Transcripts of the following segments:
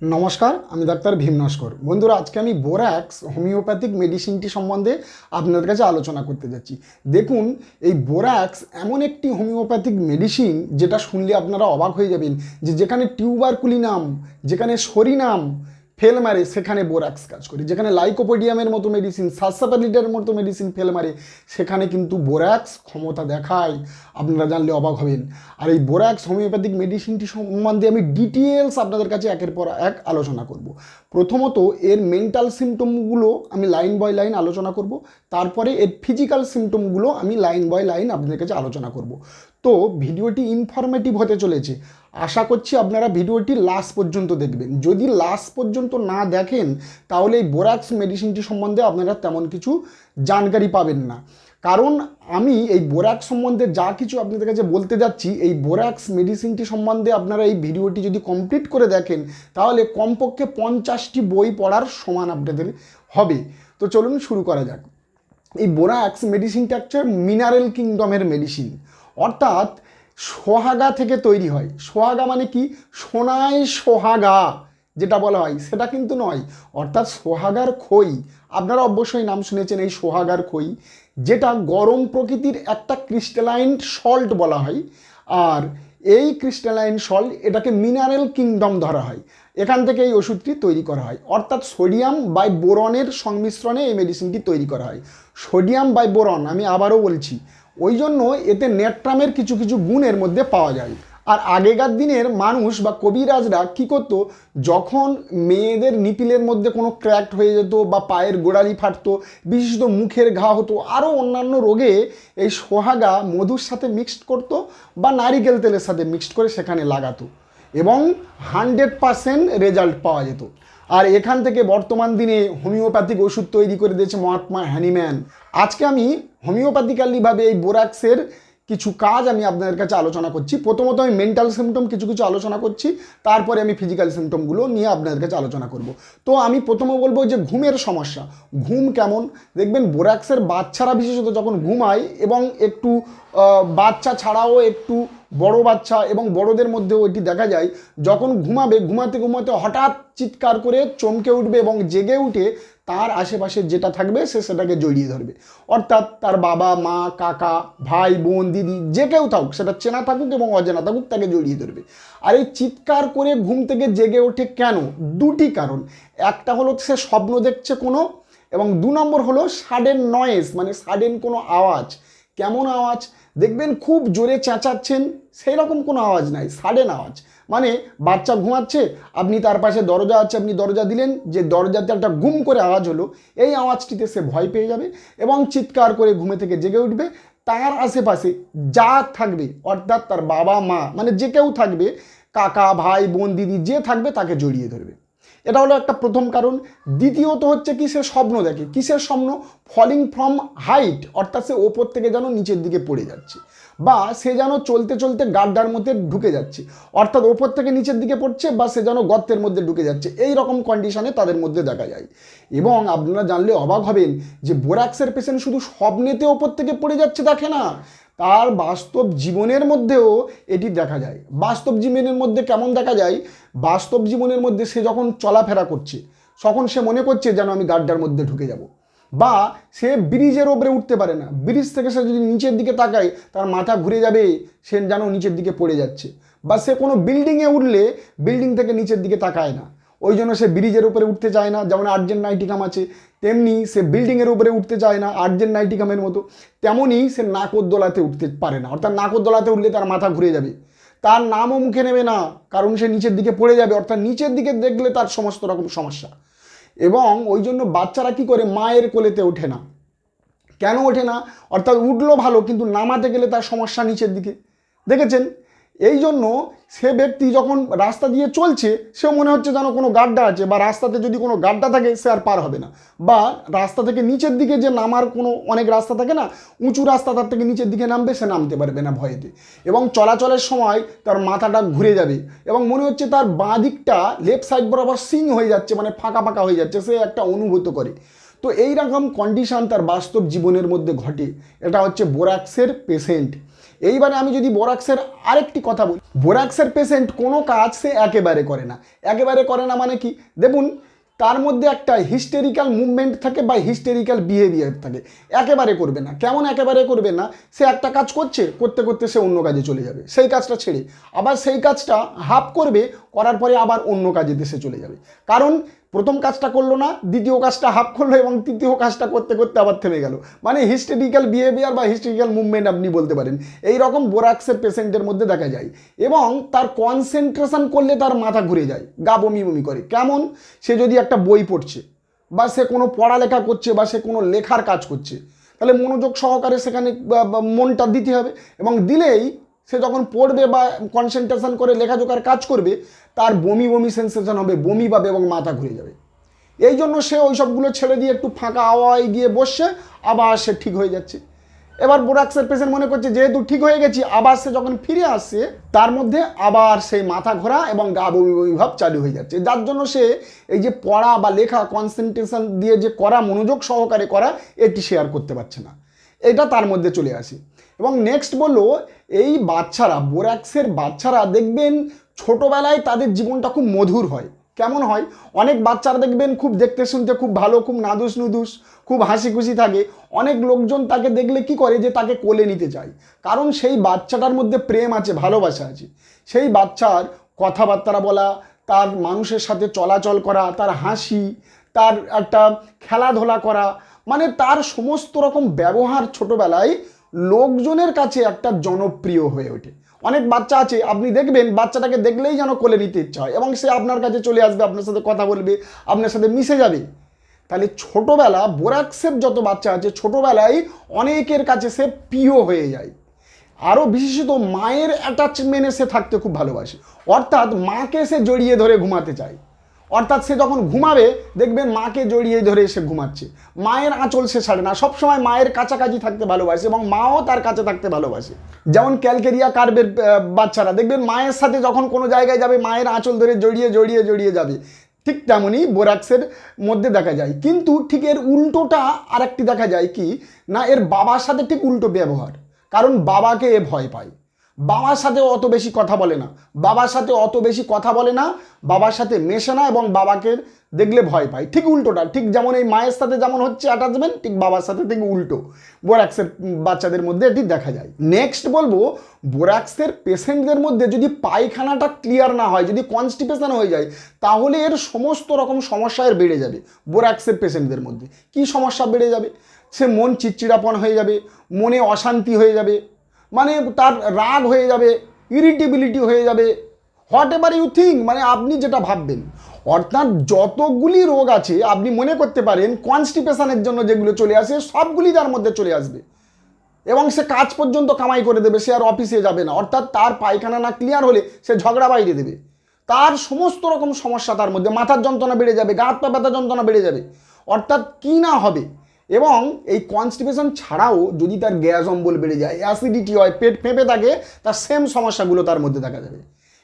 নমস্কার, আমি ডাক্তার ভীম নস্কর। বন্ধুরা, আজকে আমি বোরাক্স, হোমিওপ্যাথিক মেডিসিনটি সম্বন্ধে আপনাদের কাছে আলোচনা করতে যাচ্ছি। দেখুন, এই বোরাক্স এমন একটি হোমিওপ্যাথিক মেডিসিন যেটা শুনলে আপনারা অবাক হয়ে যাবেন যে যেখানে টিউবারকুলিনাম, যেখানে সরিনাম ফেল মারে, সেখানে বোরাক্স কাজ করে। যেখানে লাইকোপোডিয়ামের মতো মেডিসিন সাসাপালিটার মতো মেডিসিন ফেল মারে, সেখানে কিন্তু বোরাক্স ক্ষমতা দেখায়। আপনারা জানলে অবাক হবেন। আর এই বোরাক্স হোমিওপ্যাথিক মেডিসিনটি সম্বন্ধে আমি ডিটেলস আপনাদের কাছে একের পর এক আলোচনা করব। প্রথমত, এর মেন্টাল সিমটমগুলো আমি লাইন বাই লাইন আলোচনা করব। তারপরে এর ফিজিক্যাল সিমটমগুলো আমি লাইন বাই লাইন আপনাদের কাছে আলোচনা করব। তো ভিডিওটি ইনফরমেটিভ হতে চলেছে। আশা করছি আপনারা ভিডিওটি লাস্ট পর্যন্ত দেখবেন। যদি লাস্ট পর্যন্ত না দেখেন, তাহলে এই বোরাক্স মেডিসিনটি সম্বন্ধে আপনারা তেমন কিছু জানকারি পাবেন না। কারণ আমি এই বোরাক্স সম্বন্ধে যা কিছু আপনাদের কাছে বলতে যাচ্ছি, এই বোরাক্স মেডিসিনটি সম্বন্ধে আপনারা এই ভিডিওটি যদি কমপ্লিট করে দেখেন, তাহলে কমপক্ষে পঞ্চাশটি বই পড়ার সমান আপনাদের হবে। তো চলুন শুরু করা যাক। এই বোরাক্স মেডিসিনটা হচ্ছে মিনারেল কিংডমের মেডিসিন অর্থাৎ সোহাগা থেকে তৈরি হয়। সোহাগা মানে কি? সোনায় সোহাগা, যেটা বলা হয়। সেটা কিন্তু নয়। অর্থাৎ সোহাগার খই, আপনারা অবশ্যই নাম শুনেছেন এই সোহাগার খই, যেটা গরম প্রকৃতির একটা ক্রিস্টালাইন সল্ট বলা হয়। আর এই ক্রিস্টালাইন সল্ট, এটাকে মিনারেল কিংডম ধরা হয়। এখান থেকে এই ওষুধটি তৈরি করা হয়। অর্থাৎ সোডিয়াম বাই বোরনের সংমিশ্রণে এই মেডিসিনটি তৈরি করা হয়। সোডিয়াম বাই বোরন, আমি আবারও বলছি ওই জন্য এতে নেট্রামের কিছু কিছু গুণ এর মধ্যে পাওয়া যায়। আর আগেকার দিনের মানুষ বা কবিরাজরা কী করতো? যখন মেয়েদের নিপিলের মধ্যে কোনো ক্র্যাক্ট হয়ে যেত বা পায়ের গোড়ালি ফাটতো, বিশেষত মুখের ঘা হতো, আরও অন্যান্য রোগে এই সোহাগা মধুর সাথে মিক্সড করতো বা নারিকেল তেলের সাথে মিক্সড করে সেখানে লাগাতো এবং হান্ড্রেড পারসেন্ট রেজাল্ট পাওয়া যেত। আর এখান থেকে বর্তমান দিনে হোমিওপ্যাথিক ওষুধ তৈরি করে দিয়েছে মহাত্মা হ্যানিম্যান আজকে আমি হোমিওপ্যাথিক্যালিভাবে এই বোরাক্সের কিছু কাজ আমি আপনাদের কাছে আলোচনা করছি। প্রথমত আমি মেন্টাল সিমটম কিছু কিছু আলোচনা করছি, তারপরে আমি ফিজিক্যাল সিমটমগুলো নিয়ে আপনাদের কাছে আলোচনা করব। তো আমি প্রথমে বলব যে ঘুমের সমস্যা, ঘুম কেমন? দেখবেন বোরাক্সের বাচ্চারা বিশেষত যখন ঘুমায় এবং একটু বাচ্চা ছাড়াও একটু বড় বাচ্চা এবং বড়দের মধ্যেও এটি দেখা যায়, যখন ঘুমাবে, ঘুমাতে ঘুমাতে হঠাৎ চিৎকার করে চমকে উঠবে এবং জেগে উঠে তার আশেপাশে যেটা থাকবে সে সেটাকে জড়িয়ে ধরবে। অর্থাৎ তার বাবা, মা, কাকা, ভাই, বোন, দিদি, যে কেউ থাকুক, সেটা চেনা থাকুক এবং অচেনা থাকুক, তাকে জড়িয়ে ধরবে। আর এই চিৎকার করে ঘুম থেকে জেগে ওঠে কেন? দুটি কারণ। একটা হলো সে স্বপ্ন দেখছে কোনো এবং দু নম্বর হলো সাডেন নয়েজ মানে সাডেন কোনো আওয়াজ। কেমন আওয়াজ? দেখবেন খুব জোরে চেঁচাচ্ছেন সেই রকম কোনো আওয়াজ নাই সাডেন আওয়াজ। মানে বাচ্চা ঘুমাচ্ছে, আপনি তার পাশে দরজা আছে, আপনি দরজা দিলেন, যে দরজাতে একটা গুম করে আওয়াজ হলো, এই আওয়াজটিতে সে ভয় পেয়ে যাবে এবং চিৎকার করে ঘুমে থেকে জেগে উঠবে। তার আশেপাশে যা থাকবে, অর্থাৎ তার বাবা মা মানে যে কেউ থাকবে, কাকা, ভাই, বোন, দিদি, যে থাকবে তাকে জড়িয়ে ধরবে। এটা হলো একটা প্রথম কারণ। দ্বিতীয়ত হচ্ছে কি সে স্বপ্ন দেখে? কিসের স্বপ্ন? ফলিং ফ্রম হাইট অর্থাৎ সে ওপর থেকে যেন নিচের দিকে পড়ে যাচ্ছে। বা সে যেন চলতে চলতে গাড্ডার মধ্যে ঢুকে যাচ্ছে। অর্থাৎ ওপর থেকে নিচের দিকে পড়ছে বা সে যেন গর্তের মধ্যে ঢুকে যাচ্ছে। এই রকম কন্ডিশনে তাদের মধ্যে দেখা যায়। এবং আপনারা জানলে অবাক হবেন যে বোরাক্সের পেশেন্ট শুধু স্বপ্নেতে ওপর থেকে পড়ে যাচ্ছে দেখে না। তার বাস্তব জীবনের মধ্যেও এটি দেখা যায়। বাস্তব জীবনের মধ্যে কেমন দেখা যায়? বাস্তব জীবনের মধ্যে সে যখন চলাফেরা করছে, তখন সে মনে করছে যেন আমি গাড্ডার মধ্যে ঢুকে যাব। বা সে ব্রিজের ওপরে উঠতে পারে না। ব্রিজ থেকে সে যদি নিচের দিকে তাকায়, তার মাথা ঘুরে যাবে, সে যেন নিচের দিকে পড়ে যাচ্ছে। বা সে কোনো বিল্ডিংয়ে উঠলে, বিল্ডিং থেকে নিচের দিকে তাকায় না। ওই জন্য সে ব্রিজের উপরে উঠতে চায় না, যেমন আর্জেন্ট নাইটিকাম আছে, তেমনি সে বিল্ডিংয়ের উপরে উঠতে চায় না, আর্জেন্ট নাইটিকামের মতো তেমনই সে নাকরদোলাতে উঠতে পারে না। অর্থাৎ নাকরদোলাতে উঠলে তার মাথা ঘুরে যাবে। তার নামও মুখে নেবে না, কারণ সে নিচের দিকে পড়ে যাবে, অর্থাৎ নিচের দিকে দেখলে তার সমস্ত রকম সমস্যা। এবং ওই জন্য বাচ্চারা কি করে, মায়ের কোলেতে ওঠে না। কেন ওঠে না? অর্থাৎ উঠল ভালো, কিন্তু নামাতে গেলে তার সমস্যা নিচের দিকে। দেখেছেন? এই জন্য সে ব্যক্তি যখন রাস্তা দিয়ে চলছে সে মনে হচ্ছে যেন কোনো গাড্ডা আছে বা রাস্তাতে যদি কোনো গাড্ডা থাকে, সে আর পার হবে না। বা রাস্তা থেকে নিচের দিকে যে নামার কোনো অনেক রাস্তা থাকে না, উঁচু রাস্তা তার থেকে নিচের দিকে নামবে, সে নামতে পারবে না ভয়েতে। এবং চলাচলের সময় তার মাথাটা ঘুরে যাবে এবং মনে হচ্ছে তার বাঁ দিকটা লেফট সাইড বরাবর সিং হয়ে যাচ্ছে মানে ফাঁকা ফাঁকা হয়ে যাচ্ছে, সে একটা অনুভূত করে। তো এই রকম কন্ডিশন তার বাস্তব জীবনের মধ্যে ঘটে। এটা হচ্ছে বোরাক্সের পেশেন্ট এইবারে আমি যদি বোরাক্সের আরেকটি কথা বলি, বোরাক্সের পেশেন্ট কোনো কাজ সে একেবারে করে না। একেবারে করে না মানে কি? দেখুন, তার মধ্যে একটা হিস্টেরিক্যাল মুভমেন্ট থাকে বা হিস্টেরিক্যাল বিহেভিয়ার থাকে। একেবারে করবে না। কেমন একেবারে করবে না? সে একটা কাজ করছে, করতে করতে সে অন্য কাজে চলে যাবে। সেই কাজটা ছেড়ে। আবার সেই কাজটা হাফ করবে, করার পরে আবার অন্য কাজেতে সে চলে যাবে। কারণ প্রথম কাজটা করল না, দ্বিতীয় কাজটা হাফ করল এবং তৃতীয় কাজটা করতে করতে আবার থেমে গেল। মানে হিস্টেরিক্যাল বিহেভিয়ার বা হিস্টেরিক্যাল মুভমেন্ট আপনি বলতে পারেন। এই রকম বোরাক্সের পেশেন্টের মধ্যে দেখা যায়। এবং তার কনসেন্ট্রেশন করলে তার মাথা ঘুরে যায়, গা বমি বমি করে। কেমন? সে যদি একটা বই পড়ছে, বা সে কোনো পড়ালেখা করছে, বা সে কোনো লেখার কাজ করছে, তাহলে মনোযোগ সহকারে সেখানে মনটা দিতে হবে এবং দিলেই সে যখন পড়বে বা কনসেন্ট্রেশন করে লেখাজোখার কাজ করবে, তার বমি বমি সেন্সেশন হবে, বমি পাবে এবং মাথা ঘুরে যাবে। এই জন্য সে ওই সবগুলো ছেড়ে দিয়ে একটু ফাঁকা হাওয়ায় গিয়ে বসছে, আবার সে ঠিক হয়ে যাচ্ছে। এবার বোরাক্সের পেশেন্ট মনে করছে, যেহেতু ঠিক হয়ে গেছি, আবার সে যখন ফিরে আসছে, তার মধ্যে আবার সেই মাথা ঘোরা এবং গা বমি বমি ভাব চালু হয়ে যাচ্ছে। যার জন্য সে এই যে পড়া বা লেখা কনসেন্ট্রেশন দিয়ে যে করা, মনোযোগ সহকারে করা, এটি শেয়ার করতে পারছে না। এটা তার মধ্যে চলে আসে। এবং নেক্সট বলল এই বাচ্চারা, বোরাক্সের বাচ্চারা দেখবেন ছোটোবেলায় তাদের জীবনটা খুব মধুর হয়। কেমন হয়? অনেক বাচ্চারা দেখবেন খুব দেখতে শুনতে খুব ভালো, খুব নাদুস নুদুস, খুব হাসি খুশি থাকে। অনেক লোকজন তাকে দেখলে কি করে যে তাকে কোলে নিতে চায় কারণ সেই বাচ্চাটার মধ্যে প্রেম আছে, ভালোবাসা আছে। সেই বাচ্চার কথাবার্তা বলা, তার মানুষের সাথে চলাচল করা, তার হাসি, তার একটা খেলাধুলা করা মানে তার সমস্ত রকম ব্যবহার ছোটবেলায় লোকজনের কাছে একটা জনপ্রিয় হয়ে ওঠে। অনেক বাচ্চা আছে, আপনি দেখবেন বাচ্চাটাকে দেখলেই যেন কোলে নিতে ইচ্ছা হয় এবং সে আপনার কাছে চলে আসবে, আপনার সাথে কথা বলবে, আপনার সাথে মিশে যাবে। তাহলে ছোটোবেলা বোরাক্সের যত বাচ্চা আছে, ছোটোবেলায় অনেকের কাছে সে প্রিয় হয়ে যায়। আরও বিশেষত মায়ের অ্যাটাচমেন্টে সে থাকতে খুব ভালোবাসে। অর্থাৎ মাকে সে জড়িয়ে ধরে ঘুমাতে চায়। অর্থাৎ সে যখন ঘুমাবে, দেখবেন মাকে জড়িয়ে ধরে সে ঘুমাচ্ছে। মায়ের আঁচল সে ছাড়ে না। সবসময় মায়ের কাছাকাছি থাকতে ভালোবাসে এবং মাও তার কাছে থাকতে ভালোবাসে। যেমন ক্যালকেরিয়া কার্বের বাচ্চারা, দেখবেন মায়ের সাথে যখন কোনো জায়গায় যাবে, মায়ের আঁচল ধরে জড়িয়ে জড়িয়ে জড়িয়ে যাবে। ঠিক তেমনই বোরাক্সের মধ্যে দেখা যায়। কিন্তু ঠিক এর উল্টোটা আরেকটি দেখা যায় কি, না, এর বাবার সাথে ঠিক উল্টো ব্যবহার। কারণ বাবাকে এ ভয় পায়। বাবার সাথে অত বেশি কথা বলে না। বাবার সাথে অত বেশি কথা বলে না। বাবার সাথে মেশে না এবং বাবাকে দেখলে ভয় পায়। ঠিক উল্টোটা, ঠিক যেমন এই মায়ের সাথে যেমন হচ্ছে অ্যাটাচমেন্ট ঠিক বাবার সাথে ঠিক উল্টো। বোরাক্সের বাচ্চাদের মধ্যে এটি দেখা যায়। নেক্সট বলব, বোরাক্সের পেশেন্টদের মধ্যে যদি পায়খানাটা ক্লিয়ার না হয়, যদি কনস্টিপেশন হয়ে যায়, তাহলে এর সমস্ত রকম সমস্যা এর বেড়ে যাবে বোরাক্সের পেশেন্টদের মধ্যে। কি সমস্যা বেড়ে যাবে? সে মন চিড়চিড়াপন হয়ে যাবে, মনে অশান্তি হয়ে যাবে মানে তার রাগ হয়ে যাবে ইরিটেবিলিটি হয়ে যাবে। হোয়াট এভার ইউ থিঙ্ক মানে আপনি যেটা ভাববেন। অর্থাৎ যতগুলি রোগ আছে, আপনি মনে করতে পারেন কনস্টিপেশনের জন্য যেগুলো চলে আসে, সবগুলি তার মধ্যে চলে আসবে। এবং সে কাজ পর্যন্ত কামাই করে দেবে, সে আর অফিসে যাবে না। অর্থাৎ তার পায়খানা না ক্লিয়ার হলে সে ঝগড়া বাইরে দেবে। তার সমস্ত রকম সমস্যা তার মধ্যে, মাথার যন্ত্রণা বেড়ে যাবে, গা পা ব্যথা যন্ত্রণা বেড়ে যাবে। অর্থাৎ কি না হবে? এবং এই কনস্টিপেশন ছাড়াও যদি তার গ্যাস অম্বল বেড়ে যায় অ্যাসিডিটি হয়, পেট ফেঁপে থাকে, তার সেম সমস্যাগুলো তার মধ্যে দেখা যাবে।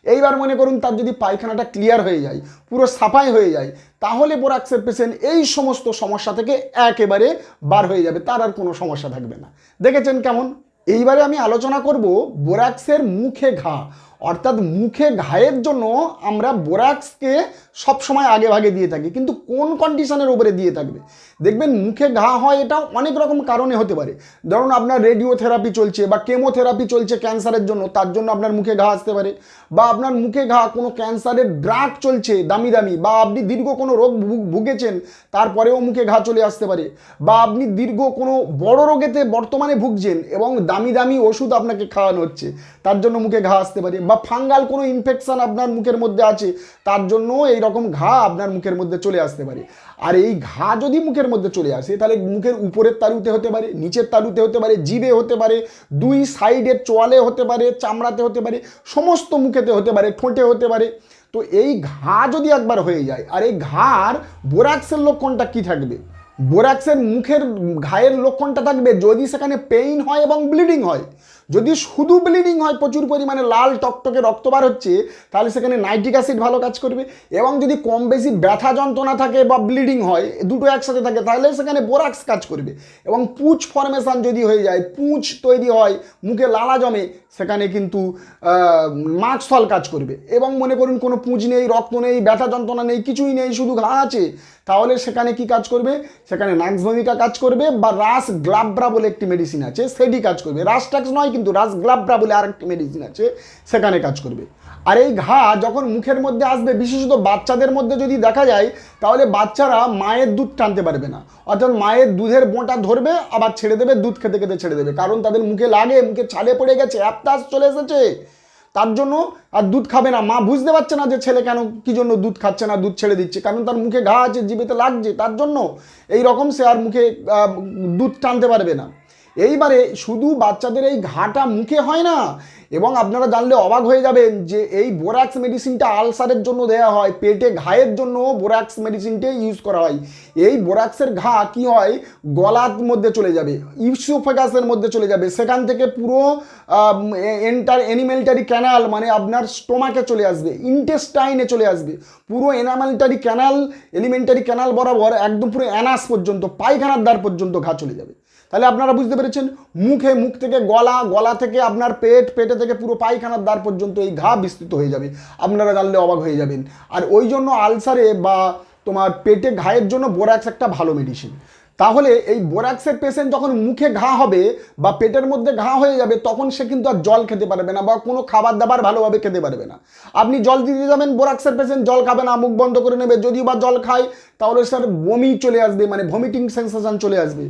এইবার মনে করুন তার যদি পায়খানাটা ক্লিয়ার হয়ে যায়, পুরো সাফাই হয়ে যায়, তাহলে বোরাক্সের পেশেন্ট এই সমস্ত সমস্যা থেকে একেবারে বার হয়ে যাবে, তার আর কোনো সমস্যা থাকবে না। দেখেছেন কেমন? এইবারে আমি আলোচনা করব বোরাক্সের মুখে ঘা। অর্থাৎ মুখে ঘায়ের জন্য আমরা বোরাক্সকে সবসময় আগে ভাগে দিয়ে থাকি, কিন্তু কোন কন্ডিশনের উপরে দিয়ে থাকবে? দেখবেন মুখে ঘা হয় এটা অনেক রকম কারণে হতে পারে। ধরুন আপনার রেডিওথেরাপি চলছে বা কেমোথেরাপি চলছে ক্যান্সারের জন্য, তার জন্য আপনার মুখে ঘা আসতে পারে। বা আপনার মুখে ঘা কোনো ক্যান্সারের ড্রাগ চলছে দামি দামি, বা আপনি দীর্ঘ কোনো রোগ ভুগেছেন, তারপরেও মুখে ঘা চলে আসতে পারে। বা আপনি দীর্ঘ কোনো বড় রোগেতে বর্তমানে ভুগছেন এবং দামি দামি ওষুধ আপনাকে খাওয়ানো হচ্ছে, তার জন্য মুখে ঘা আসতে পারে। বা ফাঙ্গাল কোনো ইনফেকশান আপনার মুখের মধ্যে আছে, তার জন্য এই রকম ঘা আপনার মুখের মধ্যে চলে আসতে পারে। আর এই ঘা যদি মুখের মধ্যে চলে আসে, তাহলে মুখের উপরের তালুতে হতে পারে, নিচের তালুতে হতে পারে জিভে হতে পারে, দুই সাইডের চোয়ালে হতে পারে, চামড়াতে হতে পারে, সমস্ত মুখেতে হতে পারে, ঠোঁটে হতে পারে। তো এই ঘা যদি একবার হয়ে যায়, আর এই ঘার বোরাক্সের লক্ষণটা কি থাকবে? বোরাক্সের মুখের ঘায়ের লক্ষণটা থাকবে যদি সেখানে পেইন হয় এবং ব্লিডিং হয়। যদি শুধু ব্লিডিং হয় প্রচুর পরিমাণে, লাল টকটকে রক্ত বার হচ্ছে, তাহলে সেখানে নাইট্রিক অ্যাসিড ভালো কাজ করবে। এবং যদি কম বেশি ব্যথা যন্ত্রণা থাকে বা ব্লিডিং হয় দুটো একসাথে থাকে, তাহলে সেখানে বোরাক্স কাজ করবে। এবং পুঁচ ফরমেশন যদি হয়ে যায়, পুঁচ তৈরি হয়, মুখে লালা জমে সেখানে কিন্তু মার্কসল কাজ করবে। এবং মনে করুন কোনো পুঁজ নেই, রক্ত নেই, ব্যথা যন্ত্রণা নেই, কিছুই নেই, শুধু ঘা আছে। তাহলে সেখানে কি কাজ করবে? সেখানে নাক্স ভূমিকা কাজ করবে বা রাস গ্লাব্রা বলে একটি মেডিসিন আছে, সেটি কাজ করবে। রাস ট্যাক্স নয় কিন্তু রাস গ্লাব্রা বলে আরেকটি মেডিসিন আছে, সেখানে কাজ করবে। আর এই ঘা যখন মুখের মধ্যে আসবে, বিশেষত বাচ্চাদের মধ্যে যদি দেখা যায়, তাহলে বাচ্চারা মায়ের দুধ টানতে পারবে না। অর্থাৎ মায়ের দুধের বোঁটা ধরবে, আবার ছেড়ে দেবে, দুধ খেতে খেতে ছেড়ে দেবে। কারণ তাদের মুখে লাগে, মুখে ছালে পড়ে গেছে, অ্যাপটাস চলে এসেছে। তার জন্য আর দুধ খাবে না। মা বুঝতে পারছে না যে ছেলে কেন, কি জন্য দুধ খাচ্ছে না, দুধ ছেড়ে দিচ্ছে। কারণ তার মুখে ঘা আছে জিভেতে লাগছে। তার জন্য এই রকম সে আর মুখে দুধ টানতে পারবে না। এইবারে শুধু বাচ্চাদের এই ঘাটা মুখে হয় না, এবং আপনারা জানলে অবাক হয়ে যাবেন যে এই বোরাক্স মেডিসিনটা আলসারের জন্য দেওয়া হয়, পেটে ঘায়ের জন্য বোরাক্স মেডিসিনটাই ইউজ করা হয়। এই বোরাক্সের ঘা কি হয়? গলার মধ্যে চলে যাবে, ইউসোফেগাসের মধ্যে চলে যাবে, সেখান থেকে পুরো এন্টার অ্যানিমেলটারি ক্যানাল মানে আপনার স্টোমাকে চলে আসবে, ইন্টেস্টাইনে চলে আসবে। পুরো এনামেলটারি ক্যানাল, এলিমেন্টারি ক্যানাল বরাবর একদম পুরো অ্যানাস পর্যন্ত, পায়খানার দ্বার পর্যন্ত ঘা চলে যাবে। তাহলে আপনারা বুঝতে পেরেছেন, মুখে মুখ থেকে গলা গলা থেকে আপনার পেট, পেটে থেকে পুরো পায়খানার দ্বার পর্যন্ত এই ঘা বিস্তৃত হয়ে যাবে। আপনারা জানলে অবাক হয়ে যাবেন। আর ওই জন্য আলসারে বা তোমার পেটে ঘায়ের জন্য বোরাক্স একটা ভালো মেডিসিন তাহলে এই বোরাক্সের পেশেন্ট যখন মুখে ঘা হবে বা পেটের মধ্যে ঘা হয়ে যাবে, তখন সে কিন্তু আর জল খেতে পারবে না বা কোনো খাবার দাবার ভালোভাবে খেতে পারবে না। আপনি জল দিতে যাবেন, বোরাক্সের পেশেন্ট জল খাবে না, মুখ বন্ধ করে নেবে। যদিও বা জল খায়, তাহলে স্যার বমি চলে আসবে মানে ভমিটিং সেন্সেশন চলে আসবে।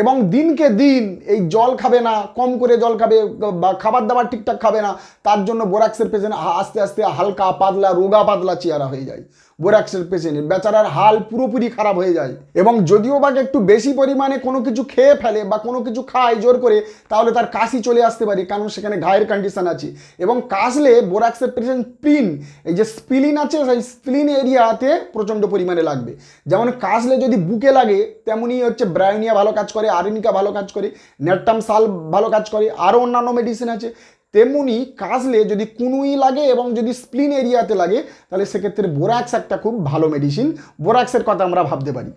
এবং দিনকে দিন এই জল খাবে না, কম করে জল খাবে বা খাবার দাবার ঠিকঠাক খাবে না, তার জন্য বোরাক্সের পেশেন্ট আস্তে আস্তে হালকা পাতলা, রোগা পাতলা চেহারা হয়ে যায়। বোরাক্সের পেশেন্টের বেচারার হাল পুরোপুরি খারাপ হয়ে যায়। এবং যদিও বা একটু বেশি পরিমাণে কোনো কিছু খেয়ে ফেলে বা কোনো কিছু খায় জোর করে, তাহলে তার কাশি চলে আসতে পারে, কারণ সেখানে ঘায়ের কন্ডিশন আছে। এবং কাশলে বোরাক্সের পেশেন্ট স্প্লিন এই যে স্প্লিন আছে, সেই স্প্লিন এরিয়াতে প্রচণ্ড পরিমাণে লাগবে। যেমন কাশলে যদি বুকে লাগে, তেমনই হচ্ছে ব্রায়োনিয়া ভালো কাজ করে আরেনিকা ভালো কাজ করে নেটটাম সাল ভালো কাজ করে, আরও অন্যান্য মেডিসিন আছে। তেমনি কাজলে যদি কুনুই লাগে এবং যদি স্প্লিন এরিয়াতে লাগে, তাহলে সেক্ষেত্রে বোরাক্স একটা খুব ভালো মেডিসিন বোরাক্সের কথা আমরা ভাবতে পারি।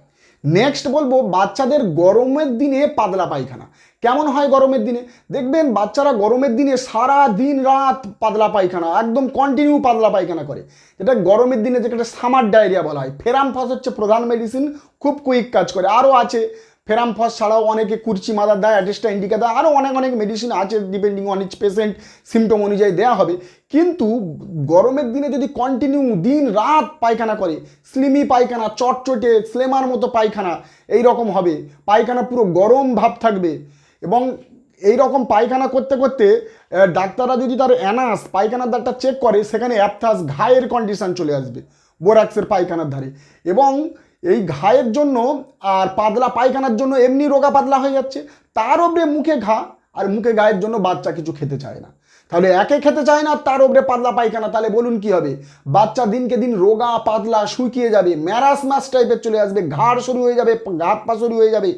নেক্সট বলব, বাচ্চাদের গরমের দিনে পাতলা পায়খানা। কেমন হয় গরমের দিনে? দেখবেন বাচ্চারা গরমের দিনে সারা দিন রাত পাতলা পায়খানা, একদম কন্টিনিউ পাতলা পায়খানা করে। এটা গরমের দিনে যেটা সামার ডায়রিয়া বলা হয়। ফেরামফাস হচ্ছে প্রধান মেডিসিন খুব কুইক কাজ করে। আরও আছে। ফেরামফস ছাড়াও অনেকে কুর্চি মাদার দেয় অ্যাডেস্টা ইন্ডিকা দেয় আরও অনেক অনেক মেডিসিন আছে depending on each patient symptom অনুযায়ী দেওয়া হবে। কিন্তু গরমের দিনে যদি কন্টিনিউ দিন রাত পায়খানা করে স্লিমি পায়খানা, চটচটে স্লেমার মতো পায়খানা, এই রকম হবে। পায়খানা পুরো গরম ভাব থাকবে। এবং এই রকম পায়খানা করতে করতে ডাক্তাররা যদি তার অ্যানাস, পায়খানার দ্বারটা চেক করে, সেখানে অ্যাপথাস ঘায়ের কন্ডিশন চলে আসবে বোরাক্সের পায়খানার ধারে। এবং এই ঘায়ের জন্য আর পাতলা পায়খানার জন্য এমনি রোগা পাতলা হয়ে যাচ্ছে। তার ওপরে মুখে ঘা আর মুখে গায়ের জন্য বাচ্চা কিছু খেতে চায় না। তাহলে একে খেতে চায় না, তার ওপরে পাতলা পায়খানা। তাহলে বলুন কি হবে? বাচ্চা দিনকে দিন রোগা, পাতলা, শুকিয়ে যাবে, ম্যারাস মাস টাইপের চলে আসবে, ঘাড় শুরু হয়ে যাবে ঘাত পা শুরু হয়ে যাবে।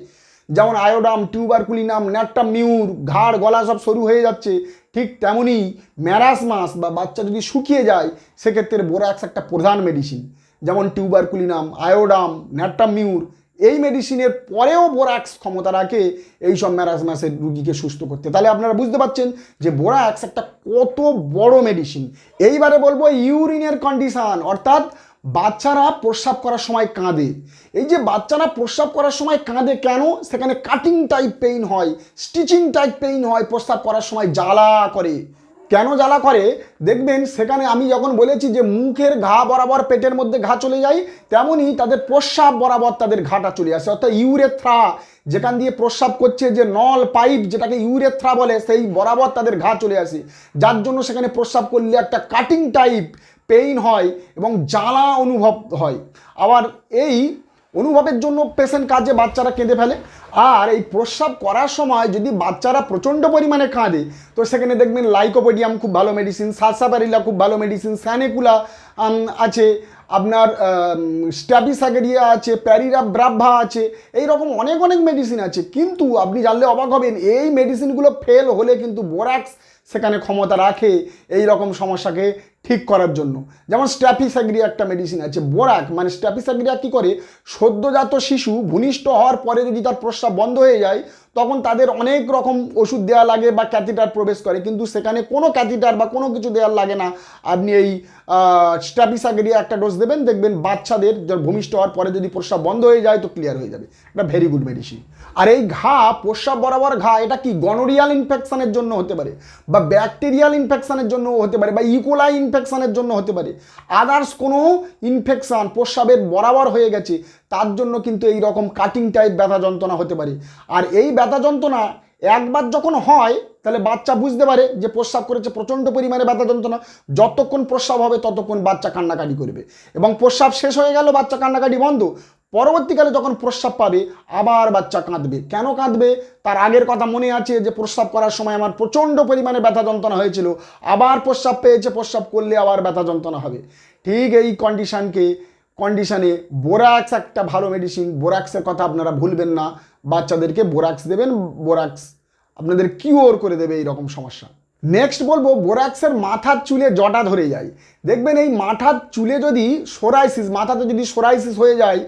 যেমন আয়োডাম, টিউবারকুলিনাম ন্যাট্টাম মিউর ঘাড়, গলা সব সরু হয়ে যাচ্ছে। ঠিক তেমনই ম্যারাস মাস বা বাচ্চা যদি শুকিয়ে যায়, সেক্ষেত্রে বোরাক্স একটা প্রধান মেডিসিন যেমন টিউবারকুলিনাম, আয়োডাম ন্যাট্টাম মিউর এই মেডিসিনের পরেও বোরাক্স ক্ষমতা রাখে এই সব ম্যারাসমাসের রুগীকে সুস্থ করতে। তাহলে আপনারা বুঝতে পারছেন যে বোরাক্স একটা কত বড় মেডিসিন এইবারে বলব ইউরিনের কন্ডিশান অর্থাৎ বাচ্চারা প্রস্রাব করার সময় কাঁদে। এই যে বাচ্চারা প্রস্রাব করার সময় কাঁদে কেন? সেখানে কাটিং টাইপ পেইন হয় স্টিচিং টাইপ পেইন হয়, প্রস্রাব করার সময় জ্বালা করে। কেন জ্বালা করে? দেখবেন সেখানে আমি যখন বলেছি যে মুখের ঘা বরাবর পেটের মধ্যে ঘা চলে যায় তেমনই তাদের প্রস্রাব বরাবর তাদের ঘাটা চলে আসে। অর্থাৎ ইউরেথ্রা যেখান দিয়ে প্রস্রাব করছে যে নল পাইপ যেটাকে ইউরেথ্রা বলে, সেই বরাবর তাদের ঘা চলে আসে। যার জন্য সেখানে প্রস্রাব করলে একটা কাটিং টাইপ পেইন হয় এবং জ্বালা অনুভব হয়। আবার এই অনুভবের জন্য পেশেন্ট কাজে বাচ্চারা কেঁদে ফেলে। আর এই প্রস্রাব করার সময় যদি বাচ্চারা প্রচণ্ড পরিমাণে কাঁদে, তো সেখানে দেখবেন লাইকোপোডিয়াম খুব ভালো মেডিসিন সালসাপারিলা খুব ভালো মেডিসিন স্যানেকুলা আছে। আপনার স্ট্যাবিসাগেরিয়া আছে, প্যারিরা ব্রাভা আছে এই রকম অনেক অনেক মেডিসিন আছে। কিন্তু আপনি জানলে অবাক হবেন, এই মেডিসিনগুলো ফেল হলে কিন্তু বোরাক্স সেখানে ক্ষমতা রাখে এই রকম সমস্যাকে ঠিক করার জন্য। যেমন স্ট্যাপিসাগ্রিয়া একটা মেডিসিন আছে বোরাক মানে স্ট্যাপিসাগ্রিয়া কী করে? সদ্যজাত শিশু ভূনিষ্ঠ হওয়ার পরে যদি তার প্রস্রাব বন্ধ হয়ে যায় তখন তাদের অনেক রকম ওষুধ দেওয়া লাগে বা ক্যাথিটার প্রবেশ করে। কিন্তু সেখানে কোনো ক্যাথিটার বা কোনো কিছু দেওয়ার লাগে না। আপনি এই স্ট্যাপিসাগেরিয়া একটা ডোজ দেবেন, দেখবেন বাচ্চাদের ভূমিষ্ঠ হওয়ার পরে যদি প্রস্রাব বন্ধ হয়ে যায় তো ক্লিয়ার হয়ে যাবে। এটা ভেরি গুড মেডিসিন আর এই ঘা, প্রস্রাব বরাবর ঘা, এটা কি গনোরিয়াল ইনফেকশনের জন্য হতে পারে? বা ব্যাকটেরিয়াল ইনফেকশনের জন্য হতে পারে, বা ইকোলাই ইনফেকশনের জন্য হতে পারে। আদার্স কোনো ইনফেকশান প্রস্রাবের বরাবর হয়ে গেছে তার জন্য কিন্তু এই রকম কাটিং টাইপ ব্যথা যন্ত্রণা হতে পারে। আর এই ব্যথা যন্ত্রণা একবার যখন হয়, তাহলে বাচ্চা বুঝতে পারে যে প্রস্রাব করেছে, প্রচণ্ড পরিমাণে ব্যথা যন্ত্রণা। যতক্ষণ প্রস্রাব হবে, ততক্ষণ বাচ্চা কান্নাকাটি করবে। এবং প্রস্রাব শেষ হয়ে গেল, বাচ্চা কান্নাকাটি বন্ধ। পরবর্তীকালে যখন প্রস্রাব পাবে, আবার বাচ্চা কাঁদবে। কেন কাঁদবে? তার আগের কথা মনে আছে যে প্রস্রাব করার সময় আমার প্রচণ্ড পরিমাণে ব্যথা যন্ত্রণা হয়েছিল। আবার প্রস্রাব পেয়েছে, প্রস্রাব করলে আবার ব্যথা যন্ত্রণা হবে। ঠিক এই কন্ডিশনকে কন্ডিশনে বোরাক্স একটা ভালো মেডিসিন বোরাক্সের কথা আপনারা ভুলবেন না। বাচ্চাদেরকে বোরাক্স দেবেন বোরাক্স আপনাদের কিওর করে দেবে এই রকম সমস্যা। নেক্সট বলব বোরাক্সের মাথার চুলে জটা ধরে যায়। দেখবেন এই মাথার চুলে যদি সোরাইসিস মাথাতে যদি সোরাইসিস হয়ে যায়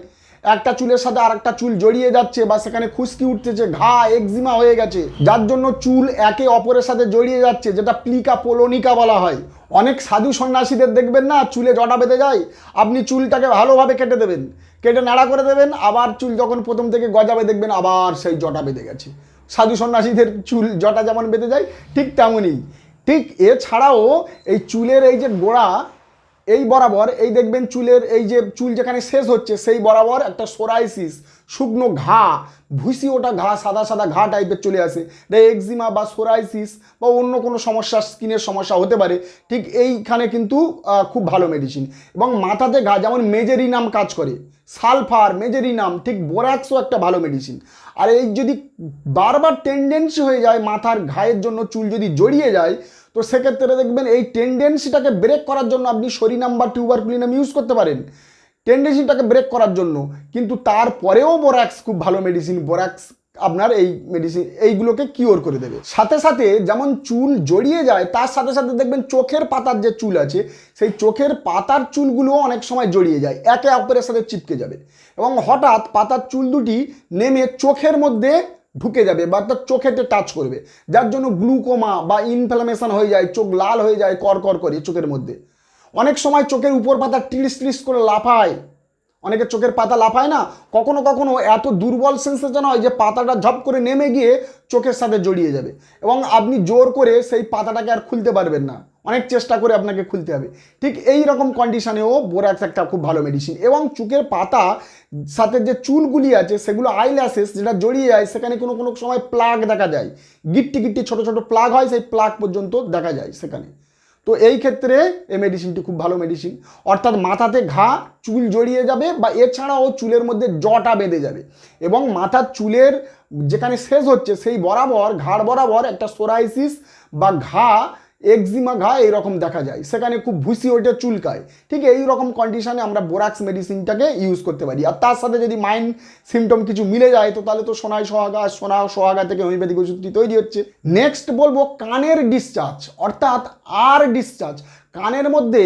একটা চুলের সাথে আরেকটা চুল জড়িয়ে যাচ্ছে বা সেখানে খুশকি উঠতেছে, ঘা, একজিমা হয়ে গেছে। যার জন্য চুল একে অপরের সাথে জড়িয়ে যাচ্ছে, যেটা প্লিকা পোলোনিকা বলা হয়। অনেক সাধু সন্ন্যাসীদের দেখবেন না, চুলে জটা বেঁধে যায়, আপনি চুলটাকে ভালোভাবে কেটে দেবেন। কেটে নাড়া করে দেবেন, আবার চুল যখন প্রথম থেকে গজাবে দেখবেন আবার সেই জটা বেঁধে গেছে। সাধু সন্ন্যাসীদের চুল জটা যেমন বেঁধে যায়, ঠিক তেমনই। ঠিক এছাড়াও এই চুলের এই যে গোড়া এই বরাবর, এই দেখবেন চুলের, এই যে চুল যেখানে শেষ হচ্ছে, সেই বরাবর একটা সোরাইসিস, শুকনো ঘা, ভুসি ওটা ঘা, সাদা সাদা ঘা টাইপের চলে আসে। এটা এক্সিমা বা সোরাইসিস বা অন্য কোনো সমস্যা, স্কিনের সমস্যা হতে পারে, ঠিক এইখানে কিন্তু খুব ভালো মেডিসিন এবং মাথাতে ঘা, যেমন মেজেরিনাম কাজ করে, সালফার, মেজেরিনাম, ঠিক বোরাক্সও একটা ভালো মেডিসিন আর এই যদি বারবার টেন্ডেন্সি হয়ে যায় মাথার ঘায়ের জন্য, চুল যদি জড়িয়ে যায় তো সেক্ষেত্রে দেখবেন এই টেন্ডেন্সিটাকে ব্রেক করার জন্য আপনি সরিনাম বা টিউবারকুলিনাম ইউজ করতে পারেন। টেন্ডেন্সিটাকে ব্রেক করার জন্য। কিন্তু তারপরেও বোরাক্স খুব ভালো মেডিসিন বোরাক্স আপনার এই মেডিসিন এইগুলোকে কিওর করে দেবে। সাথে সাথে যেমন চুল জড়িয়ে যায়, তার সাথে সাথে দেখবেন চোখের পাতার যে চুল আছে, সেই চোখের পাতার চুলগুলোও অনেক সময় জড়িয়ে যায়, একে অপরের সাথে চিপকে যাবে। এবং হঠাৎ পাতার চুল দুটি নেমে চোখের মধ্যে ঢুকে যাবে বা তার চোখেতে টাচ করবে, যার জন্য গ্লুকোমা বা ইনফ্লামেশন হয়ে যায়, চোখ লাল হয়ে যায়, কর কর, করে চোখের মধ্যে। অনেক সময় চোখের উপর পাতা টিলিস টিলিস করে লাফায়। অনেকে চোখের পাতা লাফায় না, কখনো কখনো এত দুর্বল সেন্সেশন হয় যে পাতাটা ঝপ করে নেমে গিয়ে চোখের সাথে জড়িয়ে যাবে এবং আপনি জোর করে সেই পাতাটাকে আর খুলতে পারবেন না। অনেক চেষ্টা করে আপনাকে খুলতে হবে। ঠিক এই রকম কন্ডিশনেও বোরাক্স একটা খুব ভালো মেডিসিন এবং চোখের পাতা সাথে যে চুলগুলি আছে সেগুলো আইল্যাসেস যেটা জড়িয়ে যায়, সেখানে কোনো কোনো সময় প্লাগ দেখা যায়। গিট্টি গিট্টি ছোট ছোট প্লাগ হয়, সেই প্লাগ পর্যন্ত দেখা যায় সেখানে। তো এই ক্ষেত্রে এই মেডিসিনটি খুব ভালো মেডিসিন অর্থাৎ মাথাতে ঘা, চুল জড়িয়ে যাবে বা এছাড়াও চুলের মধ্যে জটা বেঁধে যাবে। এবং মাথার চুলের যেখানে শেষ হচ্ছে, সেই বরাবর, ঘাড় বরাবর একটা সোরাইসিস বা ঘা একজিমা ঘা এইরকম দেখা যায়। সেখানে খুব ভুসি ওঠে চুলকায়। ঠিক এই রকম কন্ডিশনে আমরা বোরাক্স মেডিসিনটাকে ইউজ করতে পারি। আর তার সাথে যদি মাইন্ড সিমটম কিছু মিলে যায়, তো তাহলে তো সোনাই সোহাগা, সোনা সোহাগা থেকে হোমিওপ্যাথিক ওষুধটি তৈরি হচ্ছে। নেক্সট বলব কানের ডিসচার্জ অর্থাৎ আর ডিসচার্জ কানের মধ্যে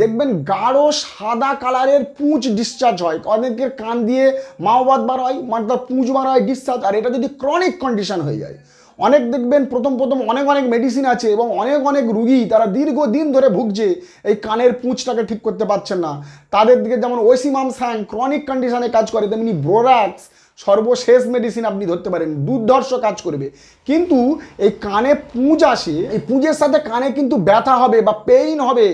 দেখবেন গাঢ় সাদা কালারের পুঁজ ডিসচার্জ হয়। অনেকের কান দিয়ে মাওবাদ বার হয় মানে পুঁজ বার হয় ডিসচার্জ আর এটা যদি ক্রনিক কন্ডিশন হয়ে যায় অনেক দেখবেন প্রথম প্রথম অনেক অনেক মেডিসিন আছে এবং অনেক অনেক রুগী তারা দীর্ঘদিন ধরে ভুগছে, এই কানের পুঁজটাকে ঠিক করতে পারছেন না। তাদের দিকে যেমন ওসিমাম স্যাং ক্রনিক কন্ডিশনে কাজ করে, তেমনি ব্রোরাক্স সর্বশেষ মেডিসিন আপনি ধরতে পারেন, দুর্ধর্ষ কাজ করবে। কিন্তু এই কানে পুঁজ আসে, এই পুঁজের সাথে কানে কিন্তু ব্যথা হবে বা পেইন হবে,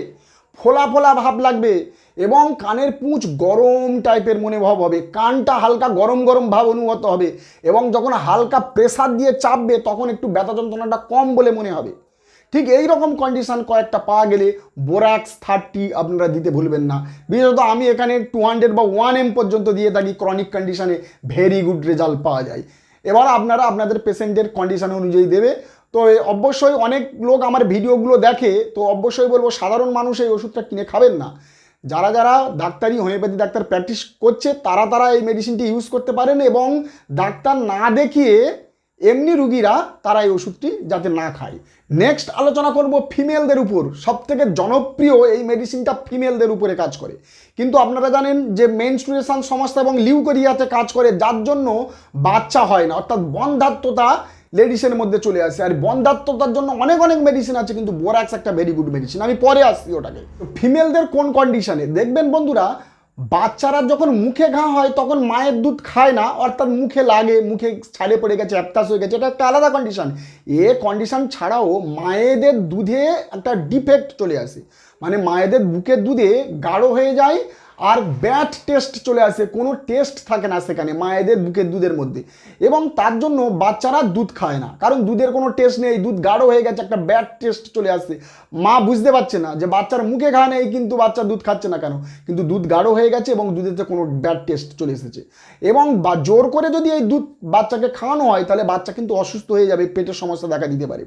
ফোলা ফোলা ভাব লাগবে। এবং কানের পুঁচ গরম টাইপের মনোভাব হবে, কানটা হালকা গরম গরম ভাব অনুভূত হবে এবং যখন হালকা প্রেসার দিয়ে চাপবে তখন একটু ব্যথা যন্ত্রণাটা কম বলে মনে হবে। ঠিক এই রকম কন্ডিশন কয়েকটা পাওয়া গেলে বোরাক্স থার্টি আপনারা দিতে ভুলবেন না। বিশেষত আমি এখানে টু হান্ড্রেড বা ওয়ান এম পর্যন্ত দিয়ে থাকি ক্রনিক কন্ডিশনে ভেরি গুড রেজাল্ট পাওয়া যায়। এবার আপনারা আপনাদের পেশেন্টের কন্ডিশন অনুযায়ী দেবে। তো অবশ্যই অনেক লোক আমার ভিডিওগুলো দেখে, তো অবশ্যই বলব সাধারণ মানুষ এই ওষুধটা কিনে খাবেন না। যারা যারা ডাক্তারি, হোমিওপ্যাথি ডাক্তার প্র্যাকটিস করছে, তারা তারা এই মেডিসিনটি ইউজ করতে পারেন এবং ডাক্তার না দেখিয়ে এমনি রুগীরা তারা এই ওষুধটি যাতে না খায়। নেক্সট আলোচনা করব ফিমেলদের উপর। সব থেকে জনপ্রিয় এই মেডিসিনটা ফিমেলদের উপরে কাজ করে। কিন্তু আপনারা জানেন যে মেনস্ট্রুয়েশন সমস্যা এবং লিউকোরিয়াতে কাজ করে, যার জন্য বাচ্চা হয় না। অর্থাৎ বন্ধাত্মতা লেডিসের মধ্যে চলে আসে। আর বন্ধাত্মতার জন্য অনেক অনেক মেডিসিন আছে, কিন্তু বোরাক্স একটা ভেরি গুড মেডিসিন আমি পরে আসছি ওটাকে। ফিমেলদের কোন কন্ডিশনে দেখবেন বন্ধুরা, বাচ্চারা যখন মুখে ঘা হয়, তখন মায়ের দুধ খায় না অর্থাৎ মুখে লাগে, মুখে ছাড়ে পড়ে গেছে, অ্যাপটাস হয়ে গেছে, এটা একটা আলাদা কন্ডিশন এ কন্ডিশন ছাড়াও মায়েদের দুধে একটা ডিফেক্ট চলে আসে। মানে মায়েদের বুকের দুধে গাঢ় হয়ে যায় আর ব্যাড টেস্ট চলে আসে, কোনো টেস্ট থাকে না সেখানে মায়েদের বুকের দুধের মধ্যে। এবং তার জন্য বাচ্চারা দুধ খায় না। কারণ দুধের কোনো টেস্ট নেই, দুধ গাঢ় হয়ে গেছে, একটা ব্যাড টেস্ট চলে আসছে মা বুঝতে পারছে না যে বাচ্চার মুখে ঘা নেই, কিন্তু বাচ্চা দুধ খাচ্ছে না কেন? কিন্তু দুধ গাঢ় হয়ে গেছে এবং দুধেতে কোনো ব্যাড টেস্ট চলে এসেছে। এবং বা জোর করে যদি এই দুধ বাচ্চাকে খাওয়ানো হয়, তাহলে বাচ্চা কিন্তু অসুস্থ হয়ে যাবে, পেটের সমস্যা দেখা দিতে পারে।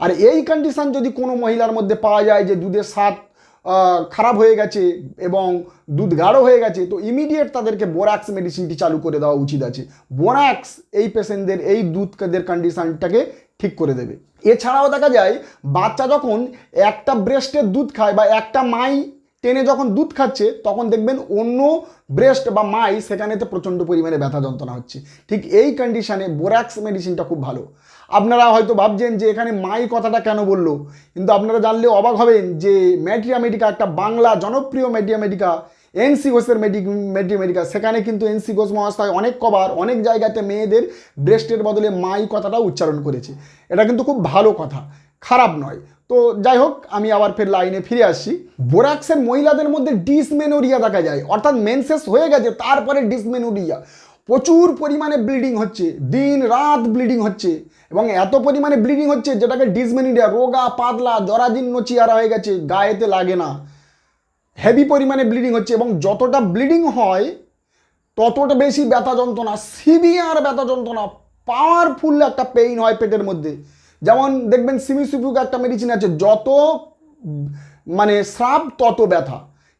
আর এই কন্ডিশন যদি কোনো মহিলার মধ্যে পাওয়া যায় যে দুধের স্বাদ খারাপ হয়ে গেছে এবং দুধ গাঢ় হয়ে গেছে, তো ইমিডিয়েট তাদেরকে বোরাক্স মেডিসিনটি চালু করে দেওয়া উচিত আছে। বোরাক্স এই পেশেন্টদের এই দুধদের কন্ডিশনটাকে ঠিক করে দেবে। এছাড়াও দেখা যায়, বাচ্চা যখন একটা ব্রেস্টের দুধ খায় বা একটা মাই টেনে যখন দুধ খাচ্ছে, তখন দেখবেন অন্য ব্রেস্ট বা মাই সেখানেতে প্রচণ্ড পরিমাণে ব্যথা যন্ত্রণা হচ্ছে। ঠিক এই কন্ডিশানে বোরাক্স মেডিসিনটা খুব ভালো। আপনারা হয়তো ভাবছেন যে এখানে মাই কথাটা কেন বলল? কিন্তু আপনারা জানলে অবাক হবেন যে ম্যাট্রিয়া মেডিকা একটা বাংলা জনপ্রিয় ম্যাট্রিয়া মেডিকা এনসি ঘোষের মেডি মেট্রিয়া মেডিকা সেখানে কিন্তু এনসি ঘোষ মহাশয় অনেক কবার অনেক জায়গাতে মেয়েদের ব্রেস্টের বদলে মাই কথাটা উচ্চারণ করেছে। এটা কিন্তু খুব ভালো কথা, খারাপ নয়। তো যাই হোক, আমি আবার ফের লাইনে ফিরে আসছি বোরাক্সের মহিলাদের মধ্যে ডিসমেনোরিয়া দেখা যায়, অর্থাৎ মেনসেস হয়ে গেছে, তারপরে ডিসমেনোরিয়া প্রচুর পরিমাণে ব্লিডিং হচ্ছে, দিন রাত ব্লিডিং হচ্ছে এবং এত পরিমাণে ব্লিডিং হচ্ছে যেটাকে ডিসমেনোরিয়া রোগা, পাতলা, জরাজীর্ণ চেহারা হয়ে গেছে, গায়েতে লাগে না। হেভি পরিমাণে ব্লিডিং হচ্ছে এবং যতটা ব্লিডিং হয়, ততটা বেশি ব্যথা যন্ত্রণা সিভিয়ার ব্যথা যন্ত্রণা পাওয়ারফুল একটা পেইন হয় পেটের মধ্যে। যেমন দেখবেন সিমিসিফুক একটা মেডিসিন আছে, যত মানে স্রাব, তত ব্যথা।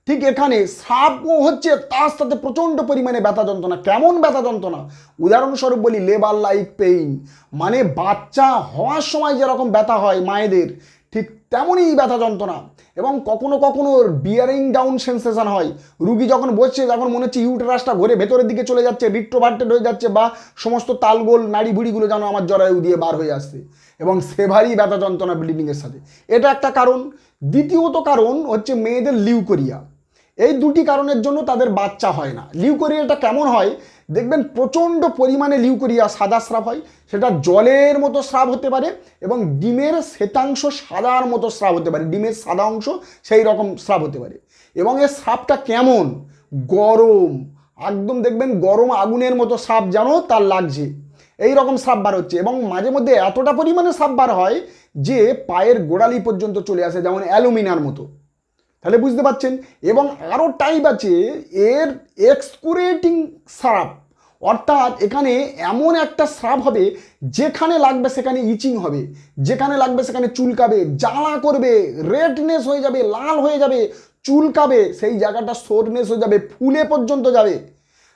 ঠিক এখানে স্রাবও হচ্ছে তার সাথে প্রচণ্ড পরিমাণে ব্যথা যন্ত্রণা। কেমন ব্যথা যন্ত্রণা? উদাহরণস্বরূপ বলি লেবার লাইক পেইন মানে বাচ্চা হওয়ার সময় যেরকম ব্যথা হয় মায়েদের, ঠিক তেমনই ব্যথা যন্ত্রণা। এবং কখনো কখনো বিয়ারিং ডাউন সেন্সেশন হয়। রুগী যখন বসছে, তখন মনে হচ্ছে ইউটেরাসটা ঘুরে ভেতরের দিকে চলে যাচ্ছে রিট্রোভার্টেড হয়ে যাচ্ছে, বা সমস্ত তালগোল নাড়ি ভুড়িগুলো যেন আমার জরায়ু দিয়ে বার হয়ে আসছে। এবং সেভারই ব্যথা যন্ত্রণা ব্লিডিংয়ের সাথে। এটা একটা কারণ। দ্বিতীয়ত কারণ হচ্ছে মেয়েদের লিউকোরিয়া এই দুটি কারণের জন্য তাদের বাচ্চা হয় না। লিউকোরিয়াটা কেমন হয়? দেখবেন প্রচণ্ড পরিমাণে লিউকোরিয়া সাদা স্রাব হয়, সেটা জলের মতো স্রাব হতে পারে এবং ডিমের শ্বেতাংশ সাদার মতো স্রাব হতে পারে। ডিমের সাদা অংশ সেই রকম স্রাব হতে পারে। এবং এর স্রাবটা কেমন? গরম। একদম দেখবেন গরম আগুনের মতো স্রাব যেন তার লাগছে। এই রকম সাপ বার হচ্ছে এবং মাঝে মধ্যে এতটা পরিমাণে সাপ বার হয় যে পায়ের গোড়ালি পর্যন্ত চলে আসে, যেমন অ্যালুমিনার মতো। তাহলে বুঝতে পারছেন? এবং আরও টাইপ আছে, এর এক্সকুরেটিং স্রাব অর্থাৎ এখানে এমন একটা স্রাব হবে, যেখানে লাগবে সেখানে ইচিং হবে, যেখানে লাগবে সেখানে চুলকাবে, জ্বালা করবে রেডনেস হয়ে যাবে, লাল হয়ে যাবে, চুলকাবে, সেই জায়গাটা সোরনেস হয়ে যাবে, ফুলে পর্যন্ত যাবে।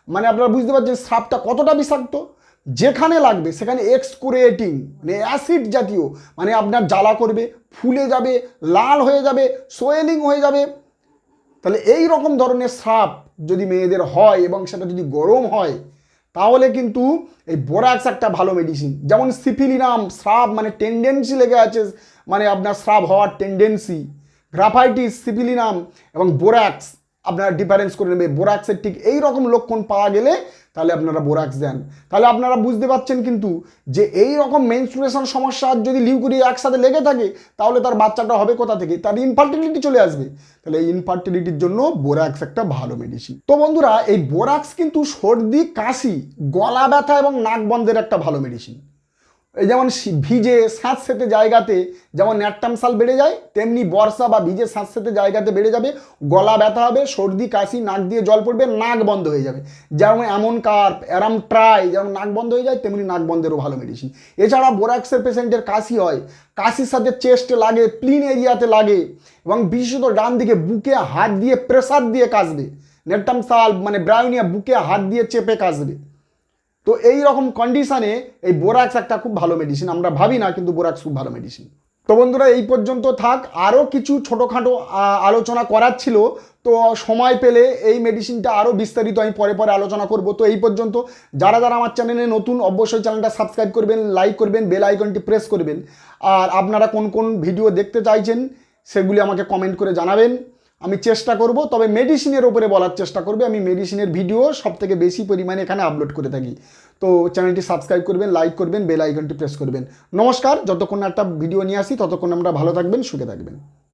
মানে আপনারা বুঝতে পারছেন স্রাবটা কতটা বিষাক্ত? যেখানে লাগবে, সেখানে এক্সকুরেটিং মানে অ্যাসিড জাতীয় মানে আপনার জ্বালা করবে, ফুলে যাবে, লাল হয়ে যাবে, সোয়েলিং হয়ে যাবে। তাহলে এই রকম ধরনের সাপ যদি মেয়েদের হয় এবং সেটা যদি গরম হয়, তাহলে কিন্তু এই বোরাক্স একটা ভালো মেডিসিন যেমন সিফিলিনাম স্রাব মানে টেন্ডেন্সি লেগে আছে মানে আপনার স্রাব হওয়ার টেন্ডেন্সি গ্রাফাইটিস সিফিলিনাম এবং বোরাক্স আপনারা ডিফারেন্স করে নেবে। বোরাক্সের ঠিক এই রকম লক্ষণ পাওয়া গেলে তাহলে আপনারা বোরাক্স দেন। তাহলে আপনারা বুঝতে পারছেন কিন্তু যে এই রকম মেনস্ট্রুয়েশন সমস্যা যদি লিউকুরি একসাথে লেগে থাকে, তাহলে তার বাচ্চাটা হবে কোথা থেকে? তার ইনফার্টিলিটি চলে আসবে। তাহলে এই ইনফার্টিলিটির জন্য বোরাক্স একটা ভালো মেডিসিন তো বন্ধুরা, এই বোরাক্স কিন্তু সর্দি, কাশি, গলা ব্যথা এবং নাক বন্ধের একটা ভালো মেডিসিন যেমন ভিজে স্যাঁতসেতে জায়গাতে যেমন ন্যাট্টামসাল বেড়ে যায়, তেমনি বর্ষা বা ভিজে স্যাঁতসেতে জায়গাতে বেড়ে যাবে, গলা ব্যথা হবে, সর্দি, কাশি, নাক দিয়ে জল পড়বে, নাক বন্ধ হয়ে যাবে। যেমন এমন কার্প অ্যারাম ট্রাই, যেমন নাক বন্ধ হয়ে যায়, তেমনি নাক বন্ধেরও ভালো মেডিসিন এছাড়া বোরাক্সের পেশেন্টের কাশি হয়, কাশির সাথে চেস্টে লাগে প্লিন এরিয়াতে লাগে, এবং বিশেষত ডান দিকে বুকে হাত দিয়ে প্রেসার দিয়ে কাশবে। নেট্টামসাল মানে ব্রাউনিয়া বুকে হাত দিয়ে চেপে কাশবে। তো এই রকম কন্ডিশনে এই বোরাক্স একটা খুব ভালো মেডিসিন আমরা ভাবি না কিন্তু বোরাক্স খুব ভালো মেডিসিন তো বন্ধুরা, এই পর্যন্ত থাক। আরও কিছু ছোটোখাটো আলোচনা করার ছিল, তো সময় পেলে এই মেডিসিনটা আরও বিস্তারিত আমি পরে পরে আলোচনা করব। তো এই পর্যন্ত, যারা যারা আমার চ্যানেলে নতুন, অবশ্যই চ্যানেলটা সাবস্ক্রাইব করবেন লাইক করবেন বেল আইকনটি প্রেস করবেন। আর আপনারা কোন কোন ভিডিও দেখতে চাইছেন, সেগুলি আমাকে কমেন্ট করে জানাবেন। আমি চেষ্টা করব, তবে মেডিসিনের ওপরে বলার চেষ্টা করবে। আমি মেডিসিনের ভিডিও সব থেকে বেশি পরিমাণে এখানে আপলোড করে থাকি। তো চ্যানেলটি সাবস্ক্রাইব করবেন লাইক করবেন বেল আইকনটি প্রেস করবেন। নমস্কার, যতক্ষণ একটা ভিডিও নিয়ে আসি, ততক্ষণ আমরা ভালো থাকবেন, সুখে থাকবেন।